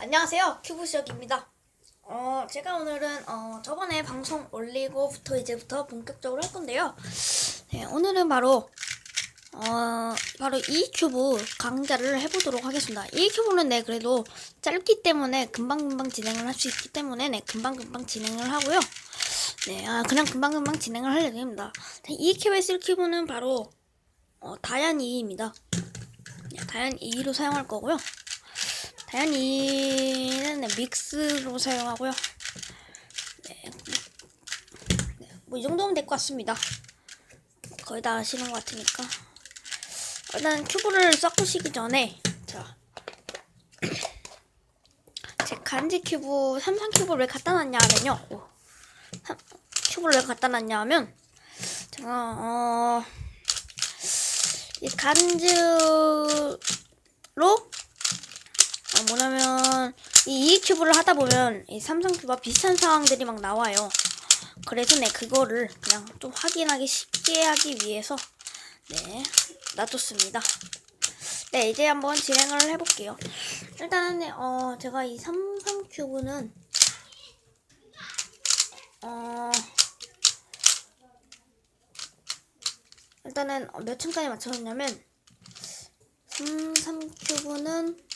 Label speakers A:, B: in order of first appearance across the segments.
A: 안녕하세요. 큐브시역입니다. 어 제가 오늘은 어 저번에 방송 올리고부터 이제부터 본격적으로 할 건데요. 네 오늘은 바로 어 바로 이 큐브 강좌를 해보도록 하겠습니다. 이 큐브는 네 그래도 짧기 때문에 금방금방 진행을 할 수 있기 때문에 네 금방금방 진행을 하고요. 네 아, 그냥 금방금방 진행을 할 예정입니다. 네, 이 큐브에 쓸 큐브는 바로 어, 다연 2입니다. 네, 다연 2로 사용할 거고요 다연이는 네, 믹스로 사용하고요. 네, 네, 뭐 이 정도면 될 것 같습니다. 거의 다 아시는 것 같으니까. 일단 큐브를 섞으시기 전에 자, 제 간지 큐브 삼성 큐브를 왜 갖다 놨냐 하면요. 큐브를 왜 갖다 놨냐 하면 제가 어, 이 간즈로 어, 뭐냐면 이 큐브를 하다 보면 이 삼성 큐브와 비슷한 상황들이 막 나와요. 그래서 네 그거를 그냥 좀 확인하기 쉽게 하기 위해서 네 놔뒀습니다. 네 이제 한번 진행을 해볼게요. 일단은 네, 어 제가 이 삼성 큐브는 어 일단은 몇 층까지 맞춰놨냐면 삼성 큐브는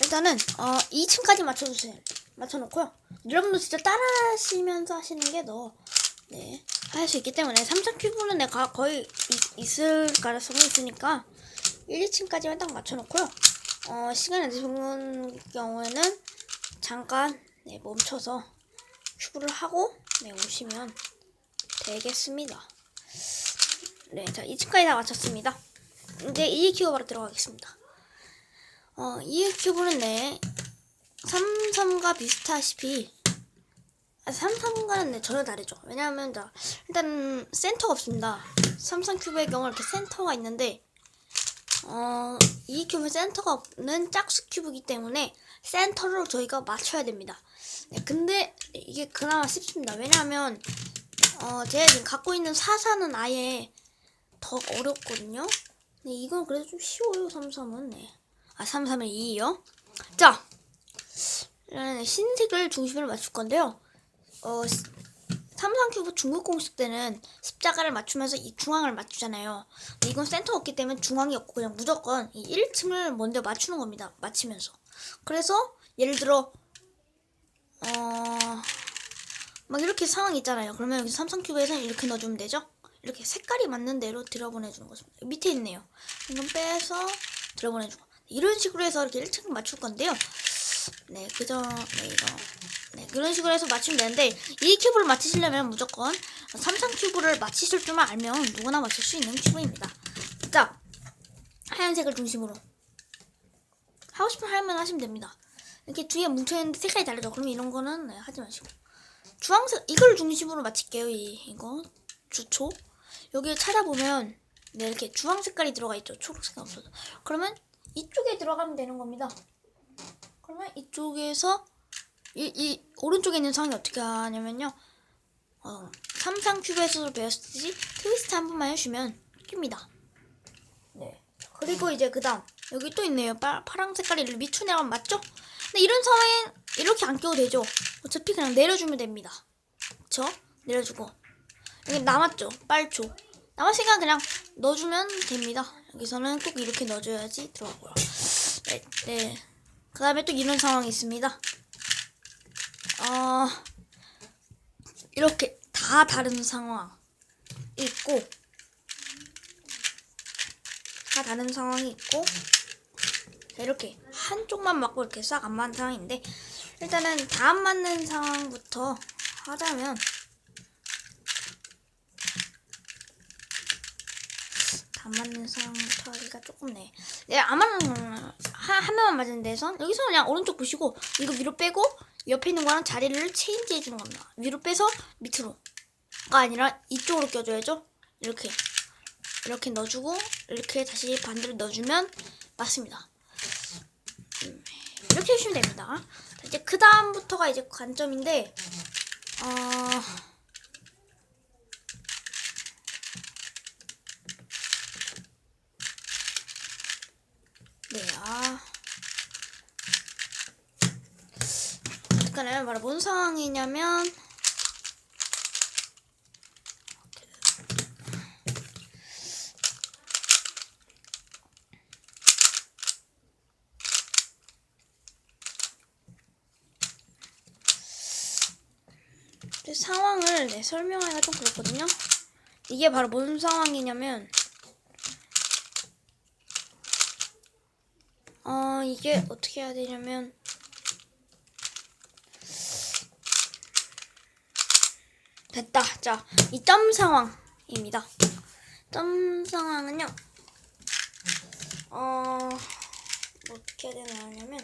A: 일단은 어 2층까지 맞춰주세요. 맞춰놓고요. 여러분도 진짜 따라하시면서 하시는 게 더 네, 할 수 있기 때문에 삼성 큐브는 내가 거의 있, 을 가능성이 있으니까 1, 2층까지만 딱 맞춰놓고요. 어, 시간이 늦은 경우에는 잠깐 네, 멈춰서 큐브를 하고 네, 오시면 되겠습니다. 네, 자 2층까지 다 맞췄습니다. 이제 2 큐브 바로 들어가겠습니다. 어, 이 큐브는 네, 삼삼과 비슷하시피, 아, 삼삼과는 네, 전혀 다르죠. 왜냐하면, 자, 일단 센터가 없습니다. 삼삼 큐브의 경우 이렇게 센터가 있는데, 어, 이 큐브 센터가 없는 짝수 큐브이기 때문에 센터를 저희가 맞춰야 됩니다. 네, 근데 이게 그나마 쉽습니다. 왜냐하면, 어, 제가 지금 갖고 있는 사사는 아예 더 어렵거든요. 네, 이건 그래도 좀 쉬워요, 삼삼은. 네. 아, 3, 3을 2요. 자, 흰색을 중심으로 맞출 건데요. 어, 시- 삼성 큐브 중국 공식 때는 십자가를 맞추면서 이 중앙을 맞추잖아요. 이건 센터가 없기 때문에 중앙이 없고 그냥 무조건 이 1층을 먼저 맞추는 겁니다. 맞추면서. 그래서 예를 들어 어, 막 이렇게 상황 있잖아요. 그러면 여기 삼성 큐브에서는 이렇게 넣어주면 되죠. 이렇게 색깔이 맞는 대로 들어보내주는 것입니다. 밑에 있네요. 이건 빼서 들어보내주고 이런 식으로 해서 이렇게 1층 맞출 건데요. 네, 그저 네, 이거 네, 그런 식으로 해서 맞추면 되는데 이 큐브를 맞히시려면 무조건 삼성 큐브를 맞히실 줄만 알면 누구나 맞출 수 있는 큐브입니다. 자, 하얀색을 중심으로 하고 싶은 하얀만 하시면 됩니다. 이렇게 뒤에 뭉쳐있는데 색깔이 다르죠. 그럼 이런 거는 네, 하지 마시고 주황색 이걸 중심으로 맞힐게요. 이 이거 주초 여기 찾아보면 네, 이렇게 주황 색깔이 들어가 있죠. 초록색은 없어서 그러면 이쪽에 들어가면 되는 겁니다. 그러면 이쪽에서 이, 이 오른쪽에 있는 상황이 어떻게 하냐면요. 어, 삼상 큐브에서도 배웠듯이 트위스트 한 번만 해주면 낍니다. 네. 그리고 이제 그 다음 여기 또 있네요. 파, 파랑 색깔이 밑으로 내려가면 맞죠? 근데 이런 상황엔 이렇게 안 껴도 되죠. 어차피 그냥 내려주면 됩니다. 그쵸? 내려주고 여기 남았죠? 빨초 남았으니까 그냥 넣어주면 됩니다. 여기서는 꼭 이렇게 넣어줘야지 들어가고요. 네, 네. 그 다음에 또 이런 상황이 있습니다. 어, 이렇게 다 다른 상황 있고, 다 다른 상황이 있고, 자, 이렇게 한쪽만 맞고 이렇게 싹 안 맞는 상황인데, 일단은 다 안 맞는 상황부터 하자면, 안 맞는 하기가 조금 네. 네, 아마 한, 한 명만 맞은 데선 여기서 그냥 오른쪽 보시고 이거 위로 빼고 옆에 있는 거랑 자리를 체인지 해주는 겁니다. 위로 빼서 밑으로가 아니라 이쪽으로 껴줘야죠. 이렇게 이렇게 넣어주고 이렇게 다시 반대로 넣어주면 맞습니다. 음, 이렇게 해주시면 됩니다. 자, 이제 그 다음부터가 이제 관점인데 어. 네, 아. 잠깐만 바로 뭔 상황이냐면 그 상황을 네, 설명하기가 좀 그렇거든요. 이게 바로 뭔 상황이냐면 어 이게 어떻게 해야 되냐면 됐다. 자, 이 점 상황입니다. 점 상황은요. 어, 뭐 어떻게 되냐면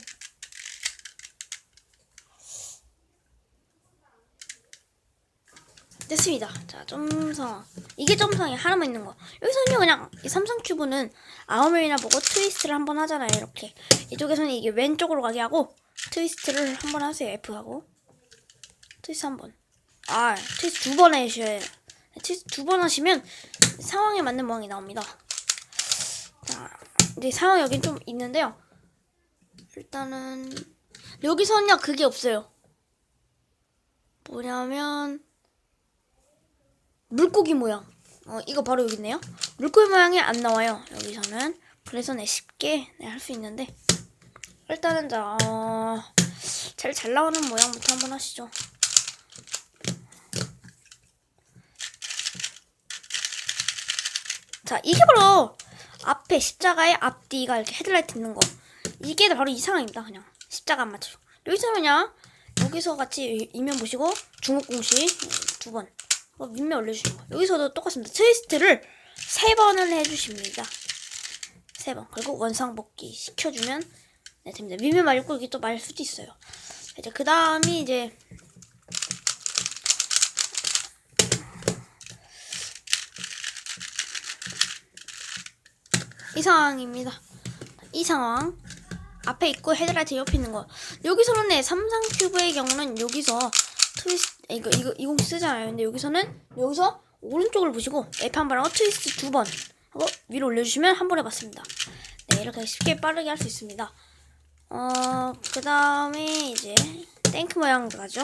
A: 됐습니다. 자, 점 상황. 이게 점 상황이 하나만 있는 거. 여기서는요, 그냥 이 삼성 큐브는 아홉 명이나 보고 트위스트를 한 번 하잖아요. 이렇게. 이쪽에서는 이게 왼쪽으로 가게 하고 트위스트를 한 번 하세요. F 하고. 트위스트 한 번. 아, 트위스트 두 번 해주셔야. 트위스트 두 번 하시면 상황에 맞는 모양이 나옵니다. 자, 이제 상황 여긴 좀 있는데요. 일단은 여기서는요 그게 없어요. 뭐냐면 물고기 모양. 어, 이거 바로 여기 있네요. 물고기 모양이 안 나와요. 여기서는. 그래서 네, 쉽게 네, 할수 있는데. 일단은 자, 어, 제일 잘 나오는 모양부터 한번 하시죠. 자, 이게 바로 앞에 십자가의 앞뒤가 이렇게 헤드라이트 있는 거. 이게 바로 이 상황입니다. 그냥 십자가 안 맞춰서. 여기서 그냥 여기서 같이 이면 보시고 중국 공식 두 번. 어, 밑면 올려주시고 여기서도 똑같습니다. 트위스트를 세 번을 해주십니다. 세 번. 그리고 원상복귀 시켜주면 네, 됩니다. 밑면 말고 이게 또말 수도 있어요. 이제 그 다음이 이제 이 상황입니다. 이 상황 앞에 있고 헤드라이트 옆에 있는 거 여기서는 네 삼성 큐브의 경우는 여기서 트위스트 이거 이거 이공 쓰잖아요. 근데 여기서는 여기서 오른쪽을 보시고 F 한 번 하고 트위스트 두 번 하고 위로 올려주시면 한번 해봤습니다. 네 이렇게 쉽게 빠르게 할 수 있습니다. 어 그 다음에 이제 탱크 모양 가죠.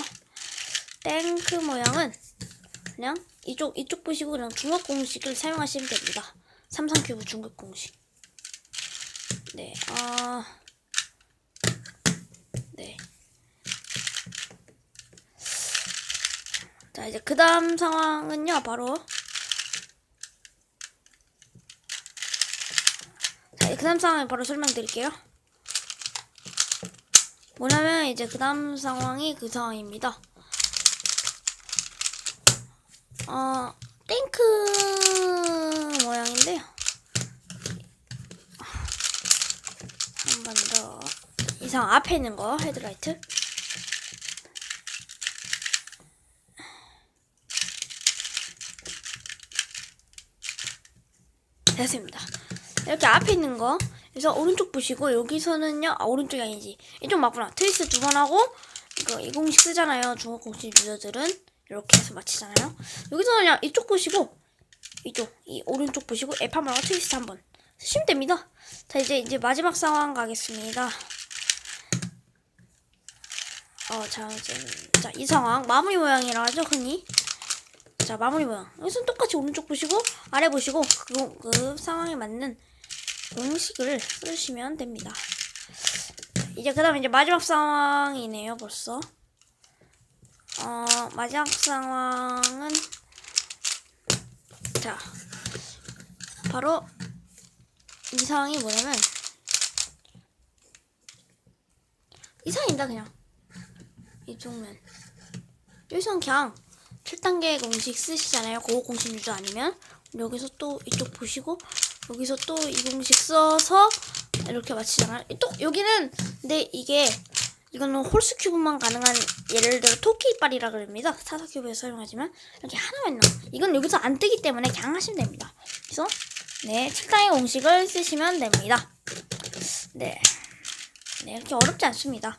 A: 탱크 모양은 그냥 이쪽 이쪽 보시고 그냥 중국 공식을 사용하시면 됩니다. 삼성 큐브 중국 공식. 네, 아, 네. 자, 이제 그 다음 상황은요, 바로. 자, 그 다음 상황을 바로 설명드릴게요. 뭐냐면, 이제 그 다음 상황이 그 상황입니다. 어, 탱크 모양인데요. 한 번 더. 이상 앞에 있는 거, 헤드라이트. 됐습니다. 이렇게 앞에 있는 거. 그래서 오른쪽 보시고 여기서는요. 아 오른쪽이 아니지. 이쪽 맞구나. 트위스트 두번 하고 이거 이 공식 쓰잖아요. 중국 공식 유저들은 이렇게 해서 맞히잖아요. 여기서는 그냥 이쪽 보시고 이쪽 이 오른쪽 보시고 F 한번 하고 트위스트 한번 쓰시면 됩니다. 자 이제 이제 마지막 상황 가겠습니다. 어, 자, 자, 이 상황 마무리 모양이라 하죠, 흔히. 자, 마무리 모양. 여기서는 똑같이 오른쪽 보시고 아래 보시고 그, 그 상황에 맞는 공식을 쓰시면 됩니다. 이제 그 다음에 이제 마지막 상황이네요, 벌써. 어, 마지막 상황은 자, 바로 이 상황이 뭐냐면 이 상황입니다, 그냥. 이쪽면. 여기서는 그냥 7단계 공식 쓰시잖아요. 고급 공식 유저 아니면. 여기서 또 이쪽 보시고, 여기서 또 이 공식 써서 이렇게 맞히잖아요. 또 여기는, 근데 이게, 이거는 홀스 큐브만 가능한, 예를 들어 토끼 이빨이라 그럽니다. 사사 큐브에서 사용하지만, 이렇게 하나만 거. 이건 여기서 안 뜨기 때문에 그냥 하시면 됩니다. 그래서, 네, 7단계 공식을 쓰시면 됩니다. 네. 네, 이렇게 어렵지 않습니다.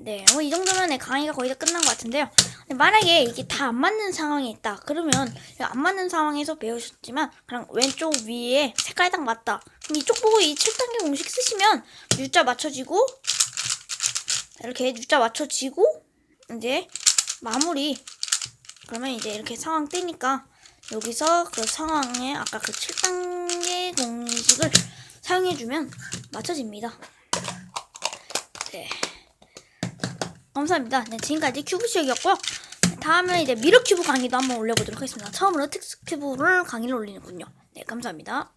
A: 네, 뭐 이 정도면 네, 강의가 거의 다 끝난 것 같은데요. 만약에 이게 다 안 맞는 상황이 있다. 그러면 안 맞는 상황에서 배우셨지만 그냥 왼쪽 위에 색깔이 딱 맞다. 그럼 이쪽 보고 이 7단계 공식 쓰시면 U자 맞춰지고 이렇게 U자 맞춰지고 이제 마무리 그러면 이제 이렇게 상황 뜨니까 여기서 그 상황에 아까 그 7단계 공식을 사용해주면 맞춰집니다. 네. 감사합니다. 네, 지금까지 큐브쇼이었고요. 네, 다음에 이제 미러 큐브 강의도 한번 올려보도록 하겠습니다. 처음으로 텍스 큐브를 강의를 올리는군요. 네, 감사합니다.